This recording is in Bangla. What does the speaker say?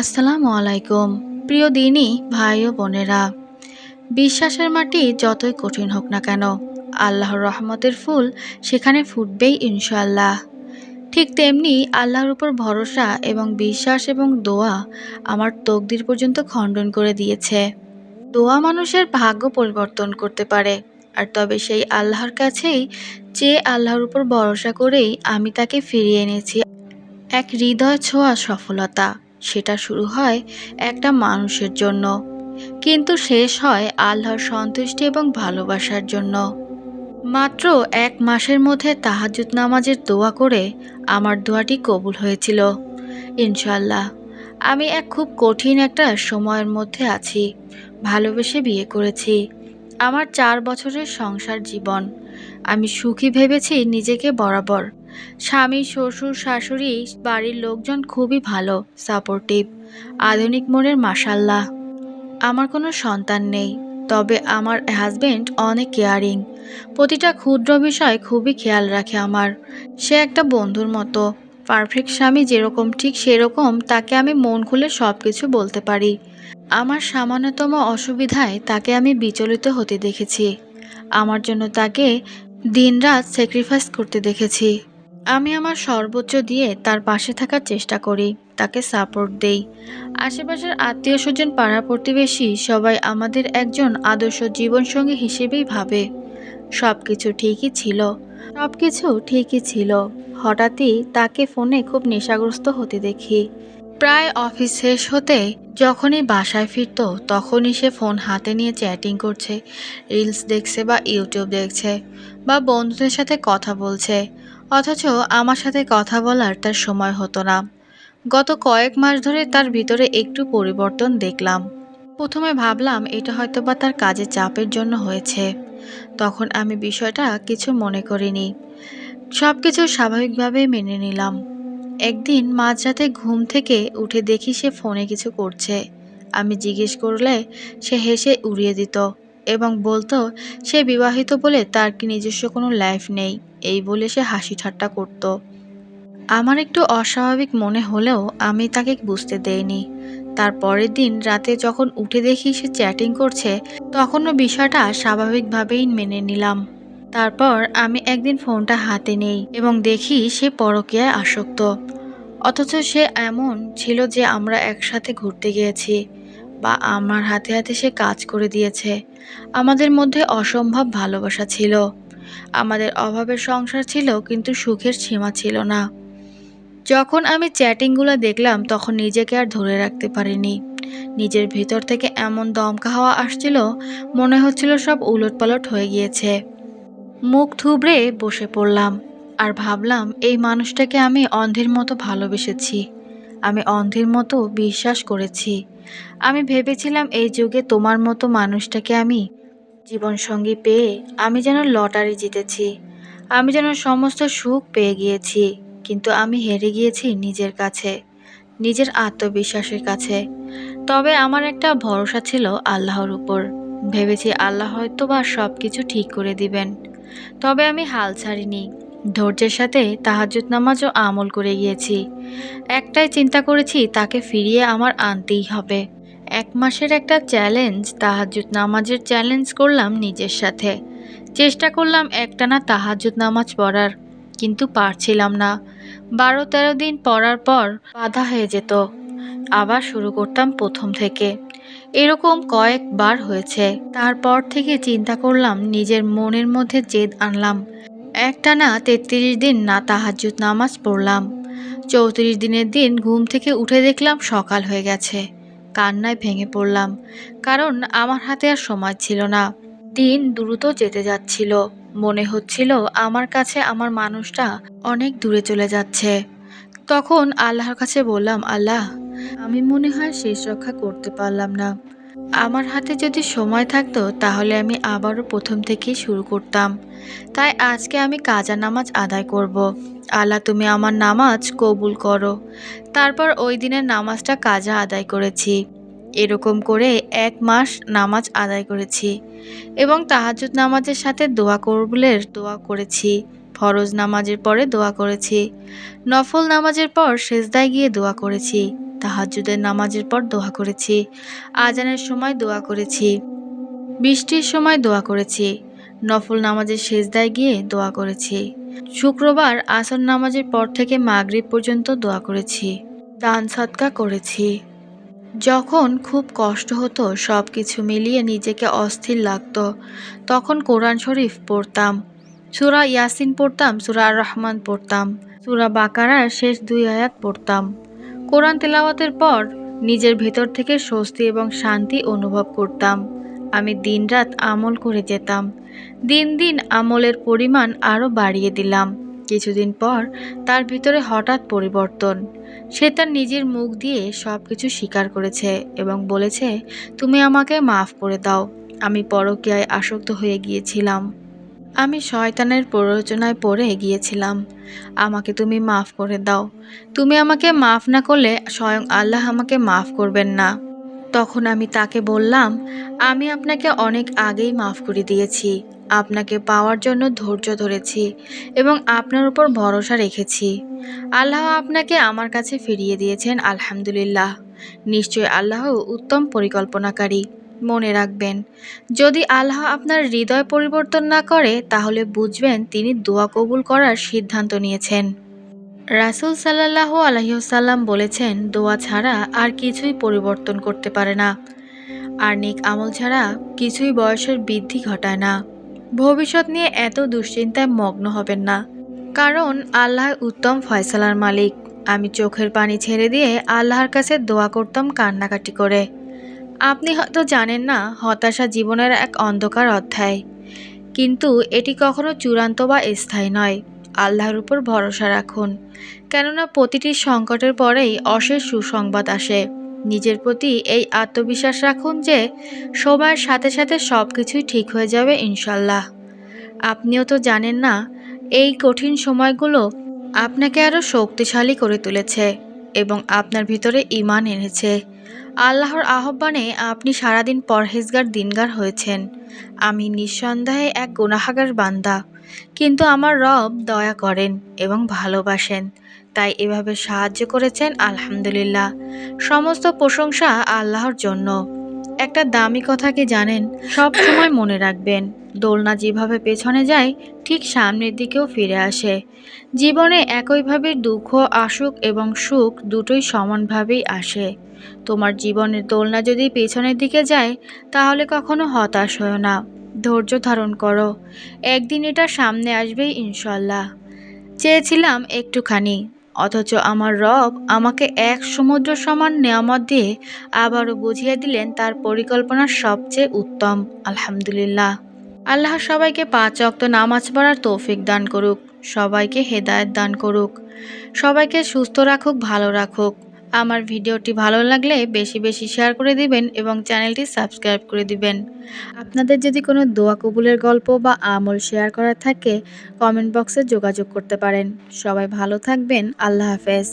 আসসালামু আলাইকুম, প্রিয় দিনই ভাই ও বোনেরা। বিশ্বাসের মাটি যতই কঠিন হোক না কেন, আল্লাহর রহমতের ফুল সেখানে ফুটবেই ইনশাআল্লাহ। ঠিক তেমনি আল্লাহর উপর ভরসা এবং বিশ্বাস এবং দোয়া আমার তকদির পর্যন্ত খণ্ডন করে দিয়েছে। দোয়া মানুষের ভাগ্য পরিবর্তন করতে পারে, আর তবে সেই আল্লাহর কাছেই যে আল্লাহর উপর ভরসা করেই আমি তাকে ফিরিয়ে এনেছি, এক হৃদয় ছোঁয়া সফলতা। সেটা শুরু হয় একটা মানুষের জন্য। কিন্তু শেষ হয় আল্লাহর সন্তুষ্টি এবং ভালোবাসার জন্য। মাত্র এক মাসের মধ্যে তাহাজুদ নামাজের দোয়া করে আমার দোয়াটি কবুল হয়েছিল। ইনশাল্লাহ আমি এক খুব কঠিন একটা সময়ের মধ্যে আছি, ভালোবেসে বিয়ে করেছি। আমার চার বছরের সংসার জীবন, আমি সুখী ভেবেছি নিজেকে বরাবর স্বামী, শ্বশুর, শাশুড়ি, বাড়ির লোকজন খুবই ভালো সাপোর্টিভ আধুনিক মনের মাসাল্লাহ আমার কোনো সন্তান নেই, তবে আমার হাজবেন্ড অনেক কেয়ারিং প্রতিটা ক্ষুদ্র বিষয় খুবই খেয়াল রাখে আমার। সে একটা বন্ধুর মতো। পারফেক্ট স্বামী যেরকম ঠিক সেরকম তাকে আমি মন খুলে সব কিছু বলতে পারি। আমার সামান্যতম অসুবিধায় তাকে আমি বিচলিত হতে দেখেছি। আমার জন্য তাকে দিনরাত স্যাক্রিফাইস করতে দেখেছি। আমি আমার সর্বোচ্চ দিয়ে তার পাশে থাকার চেষ্টা করি, তাকে সাপোর্ট দেই। আশেপাশের আত্মীয় স্বজন পাড়া প্রতিবেশী সবাই আমাদের একজন আদর্শ জীবনসঙ্গী হিসেবেই ভাবে। সব কিছু ঠিকই ছিল। সব কিছু ঠিকই ছিল। হঠাৎই তাকে ফোনে খুব নেশাগ্রস্ত হতে দেখি। প্রায় অফিস শেষ হতে যখনই বাসায় ফিরতো, তখনই সে ফোন হাতে নিয়ে চ্যাটিং করছে রিলস দেখছে বা ইউটিউব দেখছে বা বন্ধুদের সাথে কথা বলছে। অথচ আমার সাথে কথা বলার তার সময় হতো না। গত কয়েক মাস ধরে তার ভিতরে একটু পরিবর্তন দেখলাম। প্রথমে ভাবলাম এটা হয়তো বা তার কাজের চাপের জন্য হয়েছে। তখন আমি বিষয়টা কিছু মনে করিনি। সব কিছু স্বাভাবিকভাবেই মেনে নিলাম। একদিন মাঝরাতে ঘুম থেকে উঠে দেখি সে ফোনে কিছু করছে। আমি জিজ্ঞেস করলে সে হেসে উড়িয়ে দিত। এবং বলতো, সে বিবাহিত বলে তার কি নিজস্ব কোনো লাইফ নেই? এই বলে সে হাসি ঠাট্টা করত। আমার একটু অস্বাভাবিক মনে হলেও আমি তাকে বুঝতে দেইনি। তার পরের দিন রাতে যখন উঠে দেখি সে চ্যাটিং করছে, তখনও বিষয়টা স্বাভাবিকভাবেই মেনে নিলাম। তারপর আমি একদিন ফোনটা হাতে নেই এবং দেখি সে পরকীয়ায় আসক্ত। অথচ সে এমন ছিল যে আমরা একসাথে ঘুরতে গিয়েছি। বা আমার হাতে হাতে সে কাজ করে দিয়েছে। আমাদের মধ্যে অসম্ভব ভালোবাসা ছিল। আমাদের অভাবের সংসার ছিল, কিন্তু সুখের সীমা ছিল না। যখন আমি চ্যাটিংগুলো দেখলাম, তখন নিজেকে আর ধরে রাখতে পারিনি। নিজের ভেতর থেকে এমন দমকা হাওয়া আসছিল, মনে হচ্ছিল সব উলটপালট হয়ে গিয়েছে। মুখ থুবড়ে বসে পড়লাম, আর ভাবলাম, এই মানুষটাকে আমি অন্ধের মতো ভালোবেসেছি। আমি অন্ধের মতো বিশ্বাস করেছি। আমি ভেবেছিলাম এই যুগে তোমার মতো মানুষটাকে আমি জীবনসঙ্গী পেয়ে আমি যেন লটারি জিতেছি। আমি যেন সমস্ত সুখ পেয়ে গিয়েছি, কিন্তু আমি হেরে গিয়েছি নিজের কাছে, নিজের আত্মবিশ্বাসের কাছে। তবে আমার একটা ভরসা ছিল আল্লাহর উপর। ভেবেছি আল্লাহ হয়তো বা সব কিছু ঠিক করে দিবেন। তবে আমি হাল ছাড়িনি। ধৈর্যের সাথে তাহাজুদ নামাজও আমল করে গিয়েছি। একটাই চিন্তা করেছি, তাকে ফিরিয়ে আমার আনতেই হবে। এক মাসের একটা চ্যালেঞ্জ তাহাজুদ নামাজের চ্যালেঞ্জ করলাম নিজের সাথে। চেষ্টা করলাম একটানা তাহাজুদ নামাজ পড়ার, কিন্তু পারছিলাম না। বারো তেরো দিন পড়ার পর বাধা হয়ে যেত। আবার শুরু করতাম প্রথম থেকে। এরকম কয়েকবার হয়েছে। তারপর থেকে চিন্তা করলাম, নিজের মনের মধ্যে জেদ আনলাম। একটানা তেত্রিশ দিন না তাহাজুদ নামাজ পড়লাম। চৌত্রিশ দিনের দিন ঘুম থেকে উঠে দেখলাম সকাল হয়ে গেছে। কান্নায় ভেঙে পড়লাম, কারণ আমার হাতে আর সময় ছিল না। দিন দ্রুত যেতে যাচ্ছিল। মনে হচ্ছিল আমার কাছে আমার মানুষটা অনেক দূরে চলে যাচ্ছে। তখন আল্লাহর কাছে বললাম, আল্লাহ, আমি মনে হয় শেষ রক্ষা করতে পারলাম না। আমার হাতে যদি সময় থাকতো, তাহলে আমি আবারও প্রথম থেকেই শুরু করতাম। তাই আজকে আমি কাজা নামাজ আদায় করব। আল্লাহ তুমি আমার নামাজ কবুল করো। তারপর ওই দিনের নামাজটা কাজা আদায় করেছি। এরকম করে এক মাস নামাজ আদায় করেছি এবং তাহাজুদ নামাজের সাথে দোয়া কবুলের দোয়া করেছি। ফরজ নামাজের পরে দোয়া করেছি। নফল নামাজের পর সেজদায় গিয়ে দোয়া করেছি। তাহাজ্জুদের নামাজের পর দোয়া করেছি। আজানের সময় দোয়া করেছি। বৃষ্টির সময় দোয়া করেছি। নফল নামাজের শেষদায় গিয়ে দোয়া করেছি। শুক্রবার আসর নামাজের পর থেকে মাগরিব পর্যন্ত দোয়া করেছি। দান সৎকা করেছি। যখন খুব কষ্ট হতো সব কিছু মিলিয়ে নিজেকে অস্থির লাগতো। তখন কোরআন শরীফ পড়তাম। সুরা ইয়াসিন পড়তাম, সুরা আর রহমান পড়তাম, সুরা বাকারার শেষ দুই আয়াত পড়তাম। কোরআন তেলাওয়াতের পর নিজের ভেতর থেকে স্বস্তি এবং শান্তি অনুভব করতাম। আমি দিনরাত আমল করে যেতাম। দিন দিন আমলের পরিমাণ আরও বাড়িয়ে দিলাম। কিছুদিন পর তার ভিতরে হঠাৎ পরিবর্তন। সে তার নিজের মুখ দিয়ে সব কিছু স্বীকার করেছে এবং বলেছে, তুমি আমাকে মাফ করে দাও। আমি পরকীয়ায় আসক্ত হয়ে গিয়েছিলাম। আমি শয়তানের প্ররোচনায় পড়ে গিয়েছিলাম। আমাকে তুমি মাফ করে দাও। তুমি আমাকে মাফ না করলে স্বয়ং আল্লাহ আমাকে মাফ করবেন না। তখন আমি তাকে বললাম, আমি আপনাকে অনেক আগেই মাফ করে দিয়েছি। আপনাকে পাওয়ার জন্য ধৈর্য ধরেছি এবং আপনার উপর ভরসা রেখেছি। আল্লাহ আপনাকে আমার কাছে ফিরিয়ে দিয়েছেন, আলহামদুলিল্লাহ। নিশ্চয় আল্লাহ উত্তম পরিকল্পনাকারী। মনে রাখবেন। যদি আল্লাহ আপনার হৃদয় পরিবর্তন না করে, তাহলে বুঝবেন তিনি দোয়া কবুল করার সিদ্ধান্ত নিয়েছেন। রাসুল সাল্লাহ আলহিহসাল্লাম বলেছেন, দোয়া ছাড়া আর কিছুই পরিবর্তন করতে পারে না। আর নেক আমল ছাড়া কিছুই বয়সের বৃদ্ধি ঘটায় না। ভবিষ্যৎ নিয়ে এত দুশ্চিন্তায় মগ্ন হবেন না। কারণ আল্লাহ উত্তম ফয়সালার মালিক। আমি চোখের পানি ছেড়ে দিয়ে আল্লাহর কাছে দোয়া করতাম কান্নাকাটি করে। আপনি হয়তো জানেন না, হতাশা জীবনের এক অন্ধকার অধ্যায়। কিন্তু এটি কখনো চূড়ান্ত বা স্থায়ী নয়। আল্লাহর উপর ভরসা রাখুন। কেননা প্রতিটি সংকটের পরেই অশেষ সুসংবাদ আসে। নিজের প্রতি এই আত্মবিশ্বাস রাখুন যে, সময়ের সাথে সাথে সব কিছুই ঠিক হয়ে যাবে ইনশাল্লাহ আপনিও তো জানেন না, এই কঠিন সময়গুলো আপনাকে আরও শক্তিশালী করে তুলেছে এবং আপনার ভিতরে ইমান এনেছে। আল্লাহর আহ্বানে আপনি সারাদিন পরহেজগার, দিনগার হয়েছেন। আমি নিঃসন্দেহে এক গুনাহাগার বান্দা। কিন্তু আমার রব দয়া করেন এবং ভালোবাসেন। তাই এভাবে সাহায্য করেছেন আলহামদুলিল্লাহ। সমস্ত প্রশংসা আল্লাহর জন্য। একটা দামি কথা কি জানেন? সব সময় মনে রাখবেন। দোলনা যেভাবে পেছনে যায়, ঠিক সামনের দিকেও ফিরে আসে। জীবনে একইভাবে দুঃখ আসুক এবং সুখ দুটোই সমানভাবেই আসে। তোমার জীবনের দোলনা যদি পেছনের দিকে যায়, তাহলে কখনো হতাশ হও না। ধৈর্য ধারণ করো। একদিন এটা সামনে আসবেই ইনশাল্লাহ চেয়েছিলাম একটুখানি, অথচ আমার রব আমাকে এক সমুদ্র সমান নেয়ামত দিয়ে আবারও বুঝিয়ে দিলেন তার পরিকল্পনা সবচেয়ে উত্তম, আলহামদুলিল্লাহ। আল্লাহ সবাইকে পাঁচ অক্ত নামাজ পড়ার তৌফিক দান করুক, সবাইকে হেদায়েত দান করুক, সবাইকে সুস্থ রাখুক, ভালো রাখুক। আমার ভিডিওটি ভালো লাগলে বেশি বেশি শেয়ার করে দিবেন এবং চ্যানেলটি সাবস্ক্রাইব করে দিবেন। আপনাদের যদি কোনো দোয়া কবুলের গল্প বা আমল শেয়ার করার থাকে, কমেন্ট বক্সে যোগাযোগ করতে পারেন। সবাই ভালো থাকবেন, আল্লাহ হাফেজ।